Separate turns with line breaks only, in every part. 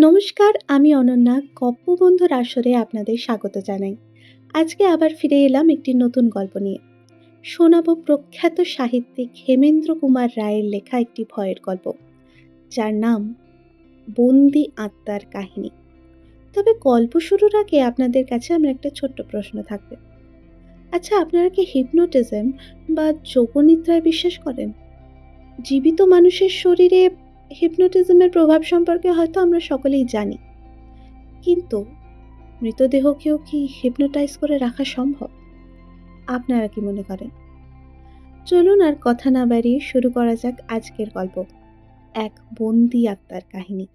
নমস্কার, আমি অনন্যা। গপ্পবন্ধুর আসরে আপনাদের স্বাগত জানাই। আজকে আবার ফিরে এলাম একটি নতুন গল্প নিয়ে। শোনাবো প্রখ্যাত সাহিত্যিক হেমেন্দ্র কুমার রায়ের লেখা একটি ভয়ের গল্প, যার নাম বন্দি আত্মার কাহিনী'। তবে গল্প শুরুর আগে আপনাদের কাছে আমার একটা ছোট্ট প্রশ্ন থাকবে। আচ্ছা, আপনারা কি হিপনোটিজম বা যোগনিদ্রায় বিশ্বাস করেন? জীবিত মানুষের শরীরে হিপনোটিজমের প্রভাব সম্পর্কে হয়তো আমরা সকলেই জানি। কিন্তু মৃতদেহকেও কি হিপনোটাইজ করে রাখা সম্ভব? আপনারা কি মনে করেন? চলুন আর কথা না বাড়িয়ে শুরু করা যাক আজকের গল্প, এক বন্দি আত্মার কাহিনী।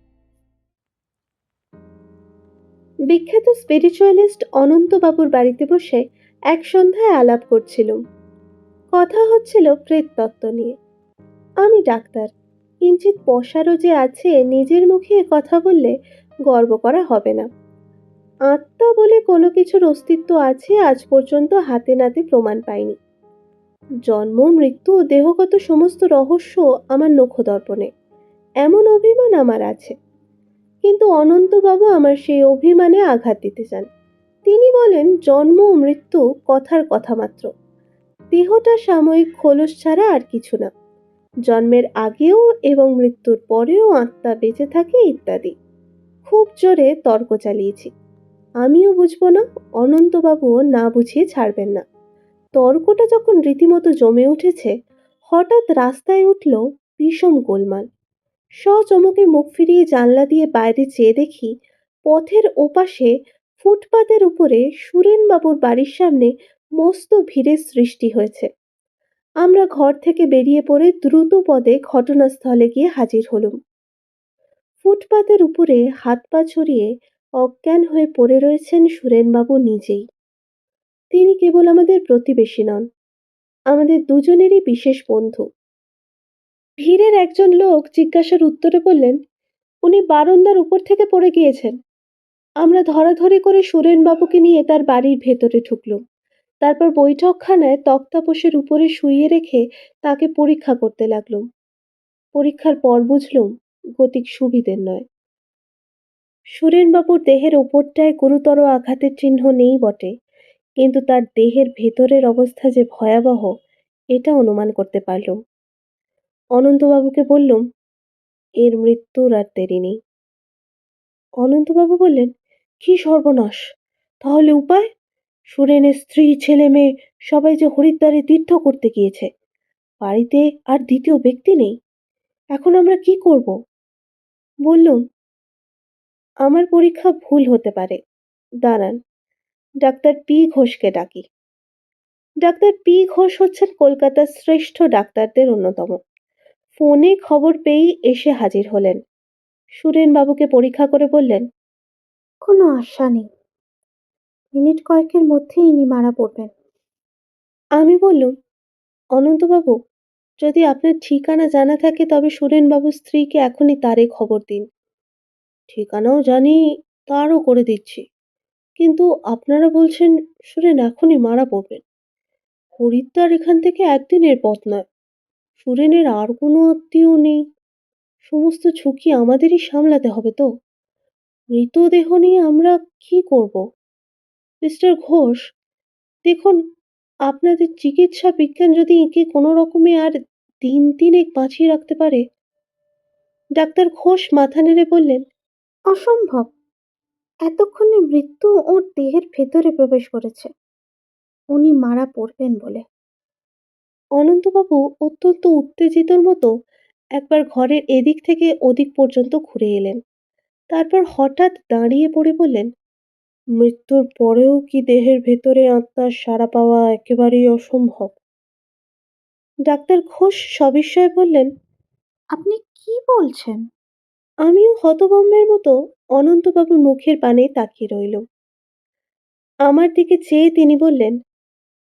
বিখ্যাত স্পিরিচুয়ালিস্ট অনন্তবাবুর বাড়িতে বসে এক সন্ধ্যায় আলাপ করছিলুম। কথা হচ্ছিল প্রেততত্ত্ব নিয়ে। আমি ডাক্তার, কিঞ্চিৎ পসারও যে আছে, নিজের মুখে কথা বললে গর্ব করা হবে না। আত্মা বলে কোনো কিছুর অস্তিত্ব আছে, আজ পর্যন্ত হাতে নাতে প্রমাণ পাইনি। জন্ম, মৃত্যু দেহগত সমস্ত রহস্য আমার নখদর্পণে। এমন অভিমান আমার আছে। কিন্তু অনন্তবাবু আমার সেই অভিমানে আঘাত দিতে চান। তিনি বলেন, জন্ম মৃত্যু কথার কথা মাত্র। দেহটা সাময়িক খোলস ছাড়া আর কিছু না। জন্মের আগেও এবং মৃত্যুর পরেও আত্মা বেঁচে থাকে ইত্যাদি। খুব জোরে তর্ক চালিয়েছি। আমিও বুঝব না, অনন্তবাবুও না বুঝিয়ে ছাড়বেন না। তর্কটা যখন রীতিমতো জমে উঠেছে, হঠাৎ রাস্তায় উঠল বিষম গোলমাল। সচমকে মুখ ফিরিয়ে জানলা দিয়ে বাইরে চেয়ে দেখি পথের ওপাশে ফুটপাতের উপরে সুরেনবাবুর বাড়ির সামনে মস্ত ভিড়ের সৃষ্টি হয়েছে। আমরা ঘর থেকে বেরিয়ে পড়ে দ্রুত পদে ঘটনাস্থলে গিয়ে হাজির হলুম। ফুটপাতের উপরে হাত পা ছড়িয়ে অজ্ঞান হয়ে পড়ে রয়েছেন সুরেনবাবু নিজেই। তিনি কেবল আমাদের প্রতিবেশী নন, আমাদের দুজনেরই বিশেষ বন্ধু। ভিড়ের একজন লোক জিজ্ঞাসার উত্তরে বললেন, উনি বারন্দার উপর থেকে পড়ে গিয়েছেন। আমরা ধরাধরি করে সুরেনবাবুকে নিয়ে তার বাড়ির ভেতরে ঢুকলুম। তারপর বৈঠকখানায় তক্তাপোশের উপরে শুইয়ে রেখে তাকে পরীক্ষা করতে লাগলুম। পরীক্ষার পর বুঝলুম গতিক সুবিধের নয়। সুরেনবাবুর দেহের ওপরটায় গুরুতর আঘাতের চিহ্ন নেই বটে, কিন্তু তার দেহের ভেতরের অবস্থা যে ভয়াবহ এটা অনুমান করতে পারলুম। অনন্তবাবুকে বললুম, এর মৃত্যুর আর দেরি নেই। অনন্তবাবু বললেন, কি সর্বনাশ! তাহলে উপায়? সুরেনের স্ত্রী ছেলে মেয়ে সবাই যে হরিদ্বারে তীর্থ করতে গিয়েছে। বাড়িতে আর দ্বিতীয় ব্যক্তি নেই। এখন আমরা কি করব? বললুম, আমার পরীক্ষা ভুল হতে পারে। দাঁড়ান, ডাক্তার পি ঘোষকে ডাকি। ডাক্তার পি ঘোষ হচ্ছেন কলকাতার শ্রেষ্ঠ ডাক্তারদের অন্যতম। ফোনে খবর পেয়েই এসে হাজির হলেন। সুরেনবাবুকে পরীক্ষা করে বললেন, কোনো আশা নেই। মিনিট কয়েকের মধ্যেই ইনি মারা পড়বেন। আমি বললুম, অনন্তবাবু, যদি আপনার ঠিকানা জানা থাকে তবে সুরেনবাবুর স্ত্রীকে এখনই তারে খবর দিন। ঠিকানাও জানি, তারও করে দিচ্ছি। কিন্তু আপনারা বলছেন সুরেন এখনই মারা পড়বেন। হরিদ্বার এখান থেকে একদিনের পথ নয়। সুরেনের আর কোনো আত্মীয় নেই। সমস্ত ঝুঁকি আমাদেরই সামলাতে হবে তো। মৃতদেহ নিয়ে আমরা কি করব? মিস্টার ঘোষ, দেখুন আপনাদের চিকিৎসা বিজ্ঞান যদি একে কোনো রকমে আর দিন তিনেক বাঁচিয়ে রাখতে পারে। ডাক্তার ঘোষ মাথা নেড়ে বললেন, অসম্ভব। এতক্ষণে মৃত্যু ওর দেহের ভেতরে প্রবেশ করেছে। উনি মারা পড়বেন বলে। অনন্তবাবু অত্যন্ত উত্তেজিতর মতো একবার ঘরের এদিক থেকে ওদিক পর্যন্ত ঘুরে এলেন। তারপর হঠাৎ দাঁড়িয়ে পড়ে বললেন, মৃত্যুর পরেও কি দেহের ভেতরে আত্মার সাড়া পাওয়া একেবারেই অসম্ভব? ডাক্তার ঘোষ সবিস্ময়ে বললেন, আপনি কি বলছেন? আমিও হতভম্বের মতো অনন্তবাবুর মুখের পানে তাকিয়ে রইলুম। আমার দিকে চেয়ে তিনি বললেন,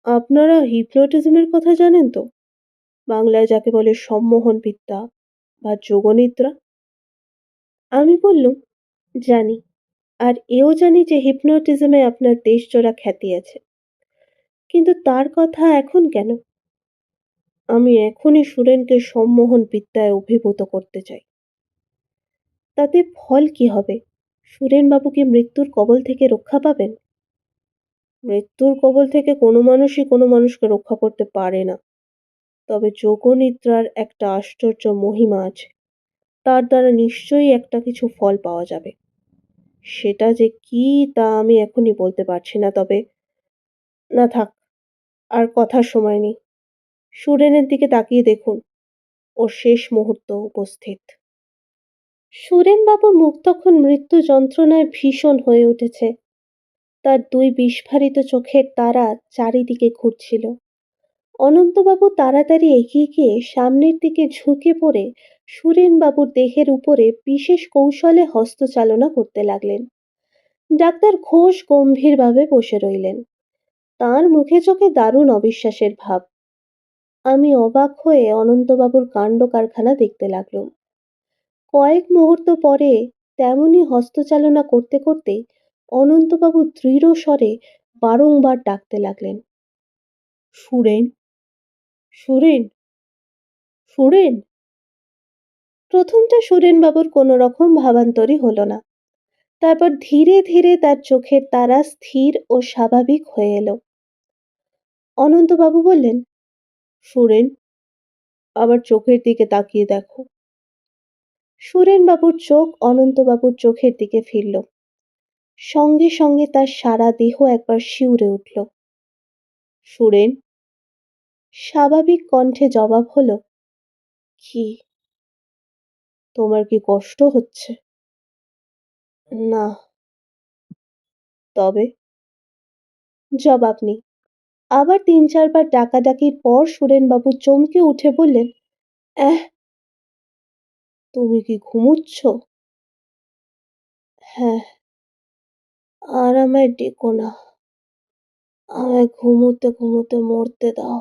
আপনারা হিপনোটিজমের কথা জানেন তো? বাংলায় যাকে বলে সম্মোহন বিদ্যা বা যোগনিদ্রা? আমি বললুম, জানি। আর এও জানি যে হিপনোটিজমে আপনার দেশজোড়া খ্যাতি আছে। কিন্তু তার কথা এখন কেন? আমি এখনই সুরেনকে সম্মোহন বিদ্যায় অভিভূত করতে চাই। তাতে ফল কি হবে সুরেনবাবু কি মৃত্যুর কবল থেকে রক্ষা পাবেন মৃত্যুর কবল থেকে কোনো মানুষই কোনো মানুষকে রক্ষা করতে পারে না তবে যোগনিদ্রার একটা আশ্চর্য মহিমা আছে তার দ্বারা নিশ্চয়ই একটা কিছু ফল পাওয়া যাবে সেটা যে কি তা আমি এখনই বলতে পারছি না, তবে না থাক, আর কথার সময় নেই। সুরেনের দিকে তাকিয়ে দেখুন, ওর শেষ মুহূর্ত উপস্থিত। সুরেনবাবুর মুখ তখন মৃত্যু যন্ত্রণায় ভীষণ হয়ে উঠেছে। তার দুই বিস্ফারিত চোখের তারা চারিদিকে ঘুরছিল। অনন্তবাবু তাড়াতাড়ি এগিয়ে গিয়ে সামনের দিকে ঝুঁকে পড়ে সুরেনবাবুর দেহের উপরে বিশেষ কৌশলে হস্তচালনা করতে লাগলেন। ডাক্তার ঘোষ গম্ভীরভাবে বসে রইলেন। তার মুখে চোখে দারুণ অবিশ্বাসের ভাব। আমি অবাক হয়ে অনন্তবাবুর কাণ্ড কারখানা দেখতে লাগলাম। কয়েক মুহূর্ত পরে তেমনি হস্তচালনা করতে করতে অনন্তবাবু দৃঢ় স্বরে বারংবার ডাকতে লাগলেন। সুরেন সুরেন সুরেন। প্রথমটা সুরেনবাবুর কোনো রকম ভাবান্তরই হলো না। তারপর ধীরে ধীরে তার চোখের তারা স্থির ও স্বাভাবিক হয়ে এলো। অনন্তবাবু বললেন, সুরেন আবার চোখের দিকে তাকিয়ে দেখো। সুরেনবাবুর চোখ অনন্তবাবুর চোখের দিকে ফিরল। সঙ্গে সঙ্গে তার সারা দেহ একবার শিউরে উঠল। সুরেন স্বাভাবিক কণ্ঠে জবাব হলো, কি? তোমার কি কষ্ট হচ্ছে? না। তবে? জবাব নেই। আবার তিন চারবার ডাকাডাকির পর সুরেনবাবু চমকে উঠে বললেন এহ তুমি কি ঘুমুচ্ছ? হ্যাঁ। আর আমায় ডেকো না। আমায় ঘুমোতে ঘুমোতে মরতে দাও।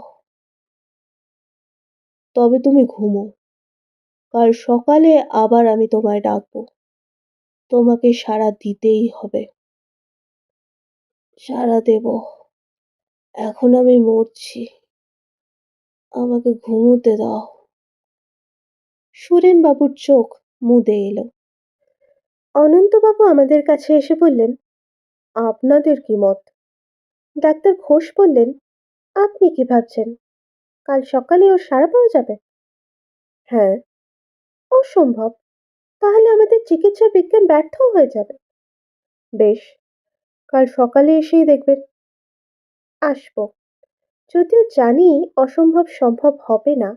তবে তুমি ঘুমো। কাল সকালে আবার আমি তোমায় ডাকবো। তোমাকে সাড়া দিতেই হবে। সাড়া দেব। এখন আমি মরছি। আমাকে ঘুমোতে দাও। সুরেনবাবুর চোখ মুদে এলো। অনন্তবাবু আমাদের কাছে এসে বললেন, আপনাদের কি মত? ডাক্তার ঘোষ বললেন, আপনি কি ভাবছেন? কাল সকালে ওর সাড়া পাওয়া যাবে? হ্যাঁ। অসম্ভব। তাহলে আমাদের চিকিৎসা বিজ্ঞান ব্যর্থ হয়ে যাবে। বেশ, কাল সকালে এসেই দেখবেন। আসব। যদিও জানি অসম্ভব সম্ভব হবে না,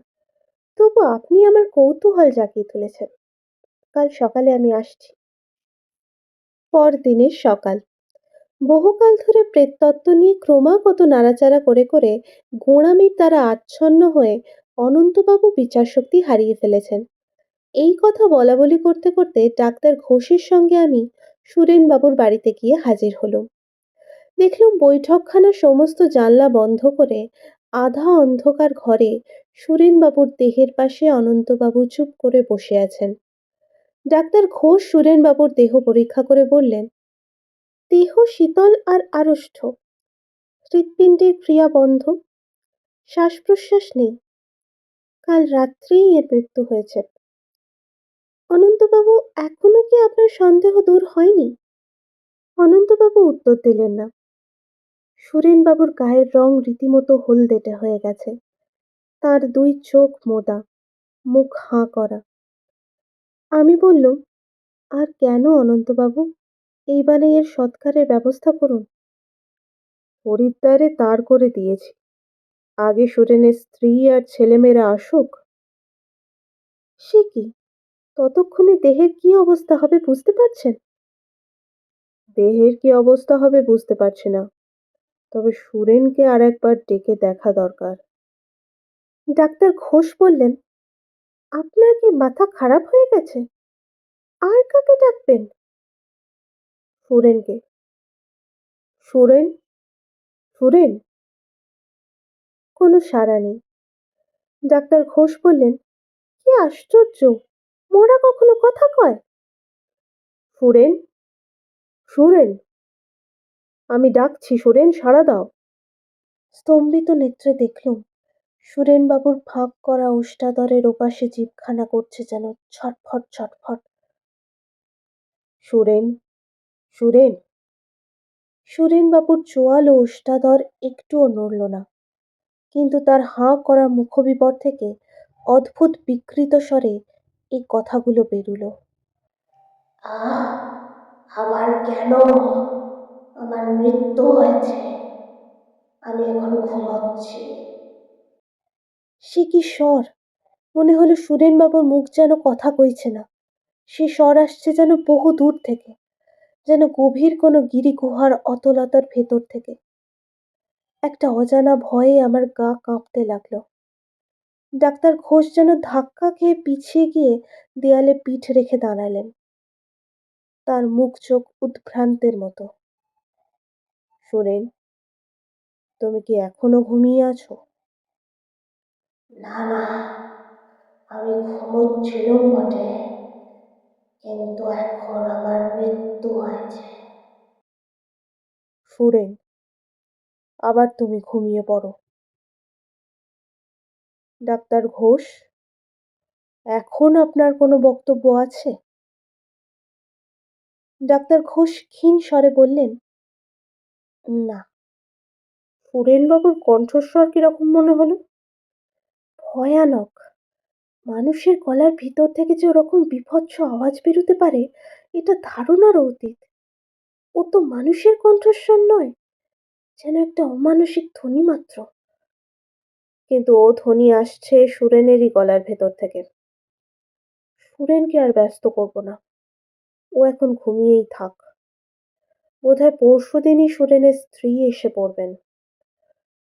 তবু আপনি আমার কৌতূহল জাগিয়ে তুলেছেন। কাল সকালে আমি আসছি। পরদিনের সকাল। বহুকাল ধরে প্রেততত্ত্ব নিয়ে ক্রমাগত নাড়াচাড়া করে করে গোঁড়ামির দ্বারা আচ্ছন্ন হয়ে অনন্তবাবু বিচারশক্তি হারিয়ে ফেলেছেন। এই কথা বলা বলি করতে করতে ডাক্তার ঘোষের সঙ্গে আমি সুরেনবাবুর বাড়িতে গিয়ে হাজির হলুম। দেখলুম বৈঠকখানা সমস্ত জানলা বন্ধ করে আধা অন্ধকার ঘরে সুরেনবাবুর দেহের পাশে অনন্তবাবু চুপ করে বসে আছেন। ডাক্তার ঘোষ সুরেনবাবুর দেহ পরীক্ষা করে বললেন দেহ শীতল আর আড়ষ্ট হৃৎপিণ্ডের ক্রিয়া বন্ধ। শ্বাস প্রশ্বাস নেই। কাল রাত্রেই এর মৃত্যু হয়েছে। অনন্তবাবু, এখনও কি আপনার সন্দেহ দূর হয়নি? অনন্তবাবু উত্তর দিলেন না। সুরেনবাবুর গায়ের রং রীতিমতো হলদেটে হয়ে গেছে। তার দুই চোখ মোদা মুখ হাঁ করা। আমি বললুম, আর কেন অনন্তবাবু? এইবারে এর সৎকারের ব্যবস্থা করুন। হরিদ্বারে তার করে দিয়েছি। আগে সুরেনের স্ত্রী আর ছেলেমেয়েরা আসুক। সে কি? ততক্ষণে দেহের কি অবস্থা হবে বুঝতে পারছেন? দেহের কি অবস্থা হবে বুঝতে পারছি না। তবে সুরেনকে আর একবার ডেকে দেখা দরকার। ডাক্তার ঘোষ বললেন, আপনার কি মাথা খারাপ হয়ে গেছে? আর কাকে ডাকবেন? সুরেনকে। সুরেন? সুরেন? কোনো সাড়া নেই। ডাক্তার ঘোষ বললেন, কি আশ্চর্য, মোরা কখনো কথা কয়? সুরেন? সুরেন? আমি ডাকছি, সুরেন, সাড়া দাও। স্তম্ভিত নেত্রে দেখলুম, সুরেনবাবুর ফাঁক করা ওষ্ঠাদরের ওপাশে জিভখানা করছে যেন ছটফট ছটফট। সুরেন? সুরেন? সুরেনবাবুর চোয়ালো ওষ্ঠাধর একটুও নড়ল না। কিন্তু তার হাঁ করা মুখবিবর থেকে অদ্ভুত বিকৃত স্বরে এই কথাগুলো বেরুল।
আবার কেন? আমার মৃত্যু হয়েছে। আমি এখন ঘুমাচ্ছি।
সে কি স্বর? মনে হলো সুরেনবাবুর মুখ যেন কথা কইছে না। সে স্বর আসছে যেন বহু দূর থেকে। যেন গভীর কোনো গিরিগুহার অতলতার ভেতর থেকে। একটা অজানা ভয়ে আমার গা কাঁপতে লাগল। ডাক্তার ঘোষ যেন ধাক্কা খেয়ে পিছিয়ে গিয়ে দেয়ালে পিঠ রেখে দাঁড়ালেন। তার মুখ চোখ উদ্ভ্রান্তের মতো। সুরেন তুমি কি এখনও ঘুমিয়ে আছো?
না না, আমি ঘুমোচ্ছিলাম বটে। কিন্তু এখন আমার মৃত্যু হয়েছে।
সুরেন, আবার তুমি ঘুমিয়ে পড়ো। ডাক্তার ঘোষ, এখন আপনার কোনো বক্তব্য আছে? ডাক্তার ঘোষ ক্ষীণ স্বরে বললেন, না। সুরেনবাবুর কণ্ঠস্বর কীরকম মনে হলো? ভয়ানক। মানুষের গলার ভিতর থেকে যে ওরকম বিভৎস আওয়াজ বেরোতে পারে, এটা ধারণার অতীত। ও তো মানুষের কণ্ঠস্বর নয়, যেন একটা অমানসিক ধ্বনি মাত্র। কিন্তু ও ধ্বনি আসছে সুরেনেরই গলার ভেতর থেকে। সুরেনকে আর ব্যস্ত করব না। ও এখন ঘুমিয়েই থাক। বোধহয় পরশু দিনই সুরেনের স্ত্রী এসে পড়বেন।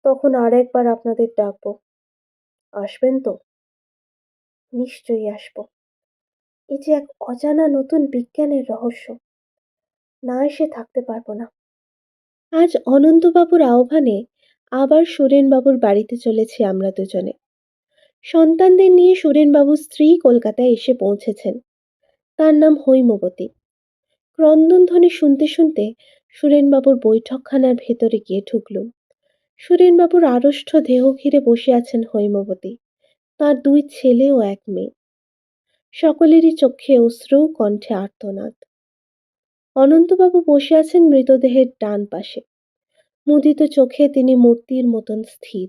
তখন আর একবার আপনাদের ডাকবো। আসবেন তো? নিশ্চয়ই আসব। এ যে এক অজানা নতুন বিজ্ঞানের রহস্য। না এসে থাকতে পারব না। আজ অনন্তবাবুর আহ্বানে আবার সুরেনবাবুর বাড়িতে চলেছি আমরা দুজনে। সন্তানদের নিয়ে সুরেনবাবুর স্ত্রী কলকাতায় এসে পৌঁছেছেন। তার নাম হৈমবতী। ক্রন্দনধ্বনি শুনতে শুনতে সুরেনবাবুর বৈঠকখানার ভেতরে গিয়ে ঢুকলুম। সুরেনবাবুর আড়ষ্ট দেহ ঘিরে বসে আছেন হৈমবতী। তার দুই ছেলে ও এক মেয়ে। সকলেরই চোখে অশ্রু, কণ্ঠে আর্তনাদ। অনন্তবাবু বসে আছেন মৃতদেহের ডান পাশে। মুদিত চোখে তিনি মূর্তির মতন স্থির,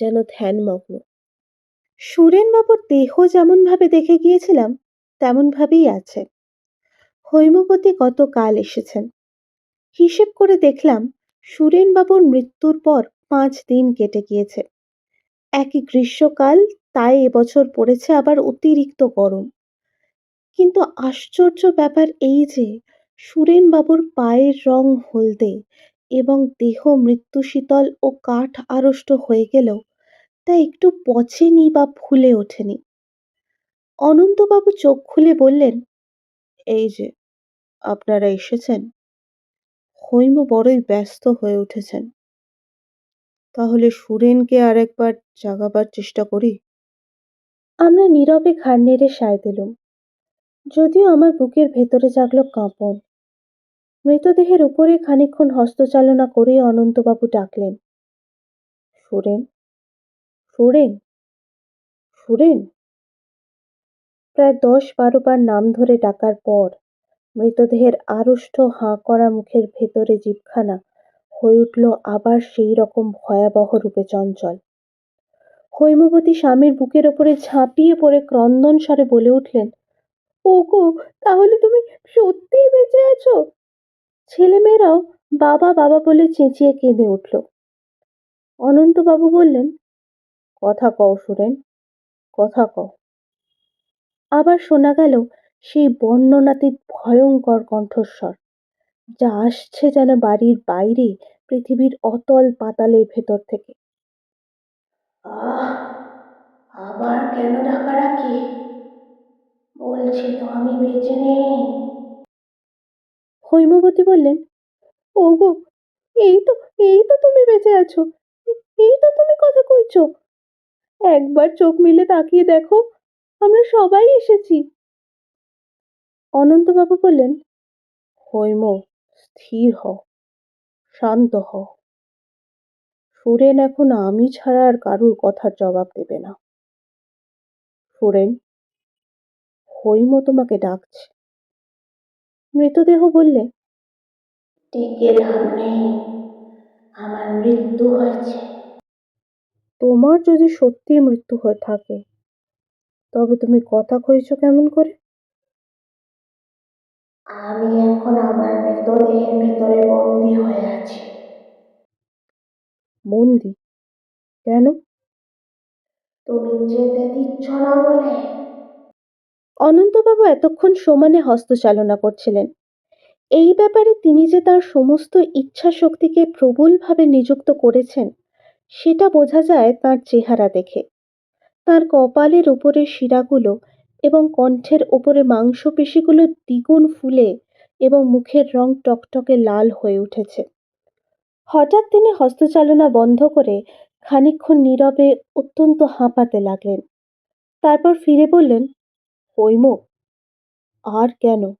যেন ধ্যানমগ্ন। সুরেনবাবুর দেহ যেমনভাবে দেখে গিয়েছিলাম, তেমনভাবেই আছে। হৈমবতী গতকাল এসেছেন। হিসেব করে দেখলাম, সুরেনবাবুর মৃত্যুর পর পাঁচ দিন কেটে গিয়েছে। একই গ্রীষ্মকাল তাই এবছর পড়েছে আবার অতিরিক্ত গরম। কিন্তু আশ্চর্য ব্যাপার এই যে, সুরেনবাবুর পায়ের রং হলদে এবং দেহ মৃত্যুশীতল ও কাঠ আড়ষ্ট হয়ে গেলেও তা একটু পচেনি বা ফুলে ওঠেনি। অনন্তবাবু চোখ খুলে বললেন, এই যে, আপনারা এসেছেন। হৈম বড়ই ব্যস্ত হয়ে উঠেছেন। তাহলে সুরেনকে আরেকবার জাগাবার চেষ্টা করি? আমরা নীরবে ঘাড় নেড়ে সায় দিলুম। যদিও আমার বুকের ভেতরে জাগলো কাঁপন। মৃতদেহের উপরে খানিকক্ষণ হস্তচালনা করে অনন্তবাবু ডাকলেন, সুরেন সুরেন সুরেন? প্রায় দশ বারো বার নাম ধরে ডাকার পর মৃতদেহের আড়ষ্ট হাঁ করা মুখের ভেতরে জিভখানা হয়ে উঠল আবার সেই রকম ভয়াবহ রূপে চঞ্চল। হৈমবতী স্বামীর বুকের ওপরে ঝাঁপিয়ে পড়ে ক্রন্দন স্বরে বলে উঠলেন, ওগো, তাহলে তুমি সত্যিই বেঁচে আছো? ছেলেমেয়েরাও বাবা বাবা বলে চেঁচিয়ে কেঁদে উঠল। অনন্তবাবু বললেন, কথা কও সুরেন, কথা কও। আবার শোনা গেল সেই বর্ণনাতীত ভয়ঙ্কর কণ্ঠস্বর, যা আসছে যেন বাড়ির বাইরে, পৃথিবীর অতল পাতালের ভেতর থেকে।
আহ, আবার কেন ডাকাডাকি? বলছি তো আমি বেঁচে নেই।
হৈমবতী বললেন, ওগো, এই তো এই তো তুমি বেঁচে আছো। এই তো তুমি কথা কইছো। একবার চোখ মিলে তাকিয়ে দেখো, আমরা সবাই এসেছি। অনন্তবাবু বললেন, হৈম, স্থির হও, শান্ত হও। সুরেন এখন আমি ছাড়া আর কারুর কথার জবাব দেবে না। সুরেন হৈম তোমাকে ডাকছে। মৃতদেহ বললে
টিকে লাভ নেই আমার মৃত্যু হয়েছে।
তোমার যদি সত্যি মৃত্যু হয়ে থাকে তবে তুমি কথা কইছ কেমন করে?
আমি এখন আমার মৃতদেহের ভিতরে বন্দি হয়ে আছি।
বন্দি কেন?
তুমি যেতে দিচ্ছ না বলে।
অনন্তবাবু এতক্ষণ সমানে হস্তচালনা করছিলেন। এই ব্যাপারে তিনি যে তার সমস্ত ইচ্ছা শক্তিকে প্রবলভাবে নিযুক্ত করেছেন সেটা বোঝা যায় তার চেহারা দেখে। তার কপালের উপরে শিরাগুলো এবং কণ্ঠের উপরে মাংসপেশিগুলো দ্বিগুণ ফুলে এবং মুখের রং টকটকে লাল হয়ে উঠেছে। হঠাৎ তিনি হস্তচালনা বন্ধ করে খানিকক্ষণ নীরবে অত্যন্ত হাঁপাতে লাগলেন। তারপর ফিরে বললেন হৈম আর কেন?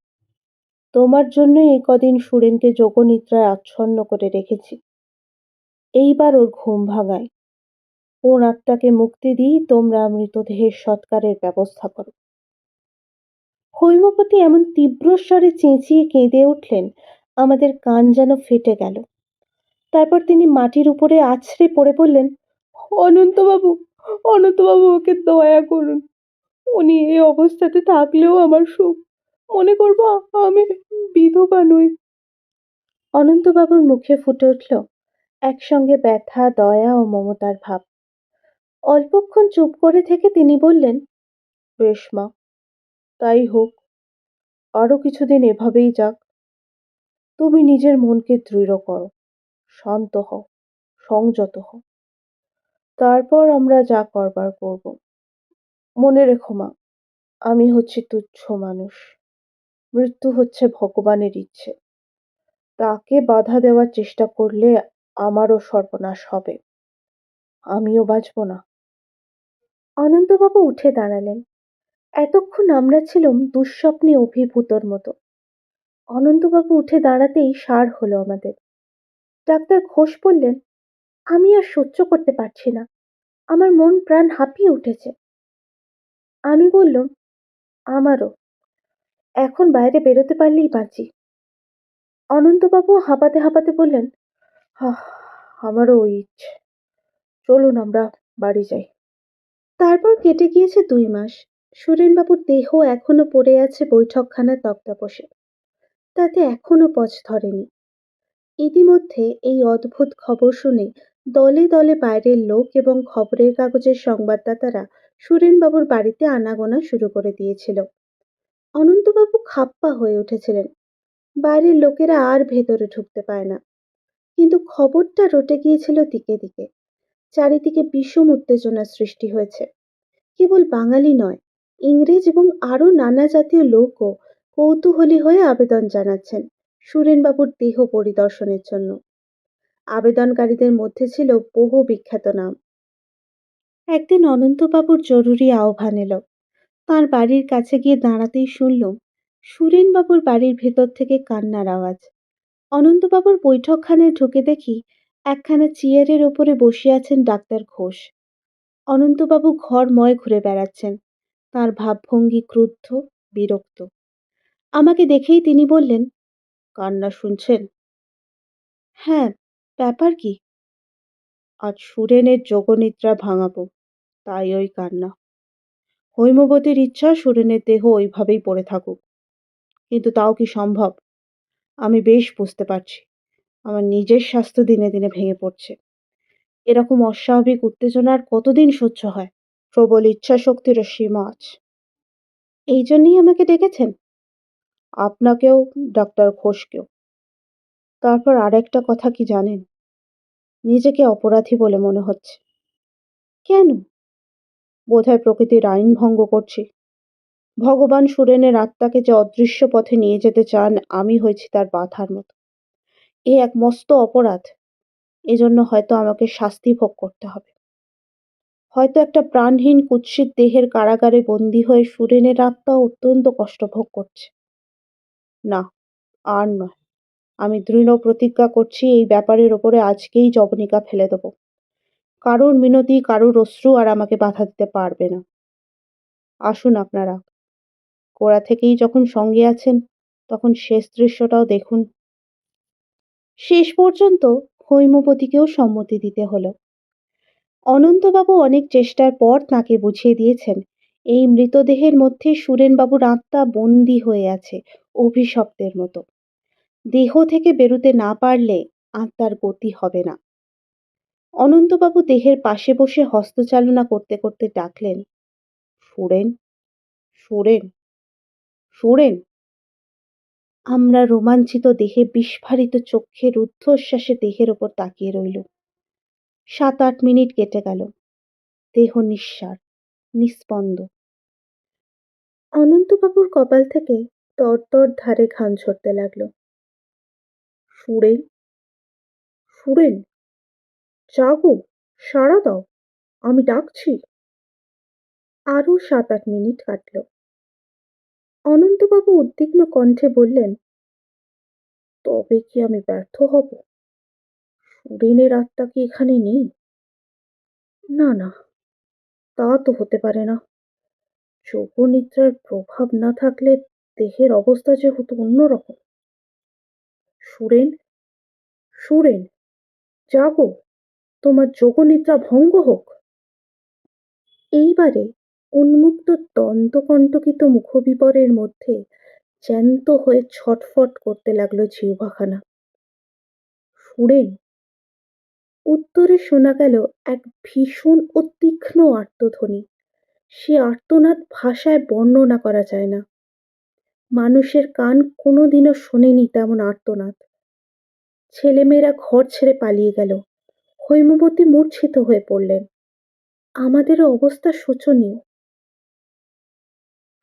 তোমার জন্যই এই কদিন সুরেনকে যোগনিদ্রায় আচ্ছন্ন করে রেখেছি। এইবার ওর ঘুম ভাঙায়। ওর আত্মাকে মুক্তি দিই তোমরা মৃতদেহের সৎকারের ব্যবস্থা করো। হৈমপতি এমন তীব্র স্বরে চেঁচিয়ে কেঁদে উঠলেন, আমাদের কান যেন ফেটে গেল। তারপর তিনি মাটির উপরে আছড়ে পড়ে বললেন, অনন্তবাবু অনন্তবাবু ওকে দয়া করুন। উনি এই অবস্থাতে থাকলেও আমার সুখ। মনে করব আমি বিধবা নই। অনন্তবাবুর মুখে ফুটে উঠল একসঙ্গে ব্যথা, দয়া ও মমতার ভাব। অল্পক্ষণ চুপ করে থেকে তিনি বললেন, বেশ মা, তাই হোক, আরও কিছুদিন এভাবেই যাক। তুমি নিজের মনকে দৃঢ় করো। শান্ত হও, সংযত হও। তারপর আমরা যা করবার করব। মনে রেখো মা, আমি হচ্ছি তুচ্ছ মানুষ। মৃত্যু হচ্ছে ভগবানের ইচ্ছে। তাকে বাধা দেওয়ার চেষ্টা করলে আমারও সর্বনাশ হবে। আমিও বাঁচব না। অনন্তবাবু উঠে দাঁড়ালেন। এতক্ষণ আমরা ছিলাম দুঃস্বপ্নে অভিভূতর মতো। অনন্তবাবু উঠে দাঁড়াতেই সার হলো আমাদের। ডাক্তার ঘোষ বললেন আমি আর সহ্য করতে পারছি না। আমার মন প্রাণ হাঁপিয়ে উঠেছে। আমি বললাম আমারও। এখন বাইরে বেরোতে পারলেই বাঁচি। অনন্তবাবু হাঁপাতে হাঁপাতে বললেন "আহ, আমারও ওই ইচ্ছে। চলুন আমরা বাড়ি যাই। তারপর কেটে গিয়েছে দুই মাস। সুরেনবাবুর দেহ এখনও পড়ে আছে বৈঠকখানার তক্তাপোষে তাতে এখনও পচ ধরেনি। ইতিমধ্যে এই অদ্ভুত খবর শুনে দলে দলে বাইরের লোক এবং খবরের কাগজের সংবাদদাতারা সুরেনবাবুর বাড়িতে আনাগোনা শুরু করে দিয়েছিল। অনন্তবাবু খাপ্পা হয়ে উঠেছিলেন। বাইরের লোকেরা আর ভেতরে ঢুকতে পায় না। কিন্তু খবরটা রটে গিয়েছিল দিকে দিকে। চারিদিকে বিষম উত্তেজনার সৃষ্টি হয়েছে। কেবল বাঙালি নয়, ইংরেজ এবং আরও নানা জাতীয় লোকও কৌতূহলী হয়ে আবেদন জানাচ্ছেন। সুরেনবাবুর দেহ পরিদর্শনের জন্য। আবেদনকারীদের মধ্যে ছিল বহু বিখ্যাত নাম। একদিন অনন্তবাবুর জরুরি আহ্বান এলো। তাঁর বাড়ির কাছে গিয়ে দাঁড়াতেই শুনলুম, সুরেনবাবুর বাড়ির ভেতর থেকে কান্নার আওয়াজ। অনন্তবাবুর বৈঠকখানায় ঢুকে দেখি একখানা চেয়ারের ওপরে বসে আছেন ডাক্তার ঘোষ। অনন্তবাবু ঘরময় ঘুরে বেড়াচ্ছেন। তার ভাবভঙ্গি ক্রুদ্ধ, বিরক্ত। আমাকে দেখেই তিনি বললেন কান্না শুনছেন? হ্যাঁ ব্যাপার কি? আজ সুরেনের যোগনিদ্রা ভাঙাবো, তাই ওই কান্না। হৈমবতীর ইচ্ছা সুরেনের দেহ ওইভাবেই পড়ে থাকুক। কিন্তু তাও কি সম্ভব? আমি বেশ বুঝতে পারছি, আমার নিজের স্বাস্থ্য দিনে দিনে ভেঙে পড়ছে। এরকম অস্বাভাবিক উত্তেজনা আর কতদিন সহ্য হয়? প্রবল ইচ্ছা শক্তিরও সীমা আছে। এই জন্যই আমাকে ডেকেছেন? আপনাকেও, ডাক্তার ঘোষকেও। তারপর আরেকটা কথা কি জানেন? নিজেকে অপরাধী বলে মনে হচ্ছে। কেন? বোধহয় প্রকৃতির আইন ভঙ্গ করছি। ভগবান সুরেনের আত্মাকে যে অদৃশ্য পথে নিয়ে যেতে চান, আমি হয়েছি তার বাধার মতো। এ এক মস্ত অপরাধ। এজন্য হয়তো আমাকে শাস্তি ভোগ করতে হবে। হয়তো একটা প্রাণহীন কুৎসিত দেহের কারাগারে বন্দী হয়ে সুরেনের আত্মা অত্যন্ত কষ্ট ভোগ করছে। না, আর নয়। আমি দৃঢ় প্রতিজ্ঞা করছি এই ব্যাপারের ওপরে আজকেই জবনিকা ফেলে দেবো। কারোর মিনতি, কারোর অশ্রু আর আমাকে বাধা দিতে পারবে না। আসুন আপনারা। গোড়া থেকেই যখন সঙ্গে আছেন, তখন শেষ দৃশ্যটাও দেখুন। শেষ পর্যন্ত হৈমবতীকেও সম্মতি দিতে হলো। অনন্তবাবু অনেক চেষ্টার পর তাকে বুঝিয়ে দিয়েছেন, এই মৃতদেহের মধ্যে সুরেনবাবুর আত্মা বন্দী হয়ে আছে। অভিশপ্তের মতো। দেহ থেকে বেরুতে না পারলে আত্মার গতি হবে না। অনন্তবাবু দেহের পাশে বসে হস্তচালনা করতে করতে ডাকলেন সুরেন সুরেন সুরেন আমরা রোমাঞ্চিত দেহে বিস্ফারিত চোখে রুদ্ধশ্বাসে দেহের ওপর তাকিয়ে রইল। সাত আট মিনিট কেটে গেল। দেহ নিঃসার, নিস্পন্দ। অনন্তবাবুর কপাল থেকে তরতর ধারে ঘাম ঝরতে লাগল। সুরেন সুরেন, জাগো, সাড়া দাও, আমি ডাকছি। আরও সাত আট মিনিট কাটল। অনন্তবাবু উদ্বিগ্ন কণ্ঠে বললেন, তবে কি আমি ব্যর্থ হব? সুরেনের আত্মা কি এখানে নেই? না না, তা তো হতে পারে না। যোগনিদ্রার প্রভাব না থাকলে দেহের অবস্থা যে হতো অন্যরকম। সুরেন সুরেন, জাগো, তোমার যোগনিদ্রা ভঙ্গ হোক। এইবারে উন্মুক্ত দন্তকণ্টকিত মুখবিবরের মধ্যে জ্যান্ত হয়ে ছটফট করতে লাগল জিহ্বাখানা। সুরেন, উত্তরে শোনা গেল এক ভীষণ ও তীক্ষ্ণ আর্তধ্বনি। সে আর্তনাদ ভাষায় বর্ণনা করা যায় না। মানুষের কান কোনোদিনও শোনেনি তেমন আর্তনাদ। ছেলেমেয়েরা ঘর ছেড়ে পালিয়ে গেল। হৈমবতী মূর্ছিত হয়ে পড়লেন। আমাদেরও অবস্থা শোচনীয়।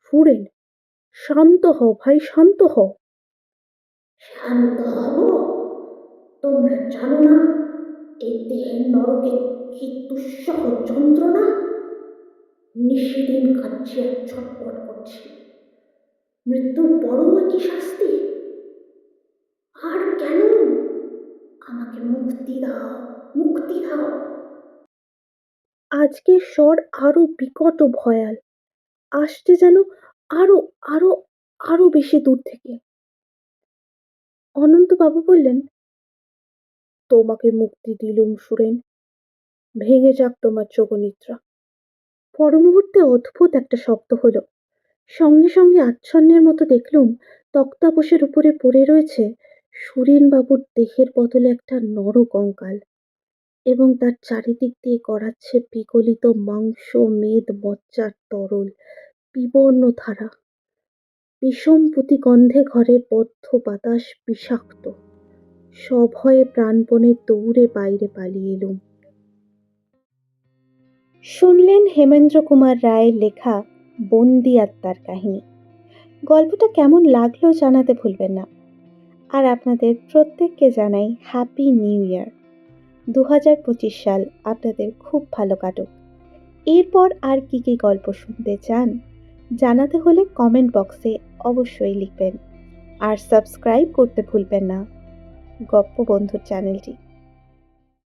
সুরেন শান্ত হও ভাই, শান্ত হও।
শান্ত হব? তোমরা জানো না, এই দেহের নরকে কি দুঃসহ যন্ত্রণা? নিশিদিন আর করছি। মৃত্যুর পরও কি শাস্তি? আর কেন? আমাকে মুক্তি দাও মুক্তি দাও।
আজকের স্বর আরও বিকট ভয়াল, আসছে যেন আরও আরও আরও বেশি দূর থেকে। অনন্তবাবু বললেন, তোমাকে মুক্তি দিলুম সুরেন, ভেঙে যাক তোমার যোগনিদ্রা। পর মুহূর্তে অদ্ভুত একটা শব্দ হলো। সঙ্গে সঙ্গে আচ্ছন্নের মতো দেখলুম তক্তাপোষের উপরে পড়ে রয়েছে সুরেনবাবুর দেহের বদলে একটা নর কঙ্কাল এবং তার চারিদিক দিয়ে গড়াচ্ছে বিগলিত মাংস, মেদ, মজ্জার তরল বিবর্ণ ধারা বিষম গন্ধে ঘরের বদ্ধ বাতাস বিষাক্ত। সভয়ে প্রাণপণে দৌড়ে বাইরে পালিয়ে এলুম। শুনলেন হেমেন্দ্র কুমার রায়ের লেখা বন্দি আত্মার কাহিনী। গল্পটা কেমন লাগল জানাতে ভুলবেন না। আর আপনাদের প্রত্যেককে জানাই হ্যাপি নিউ ইয়ার দু হাজার পঁচিশ সাল আপনাদের খুব ভালো কাটুক। এরপর আর কি কি গল্প শুনতে চান, জানাতে হলে কমেন্ট বক্সে অবশ্যই লিখবেন। আর সাবস্ক্রাইব করতে ভুলবেন না। গপ্প বন্ধুর চ্যানেলটি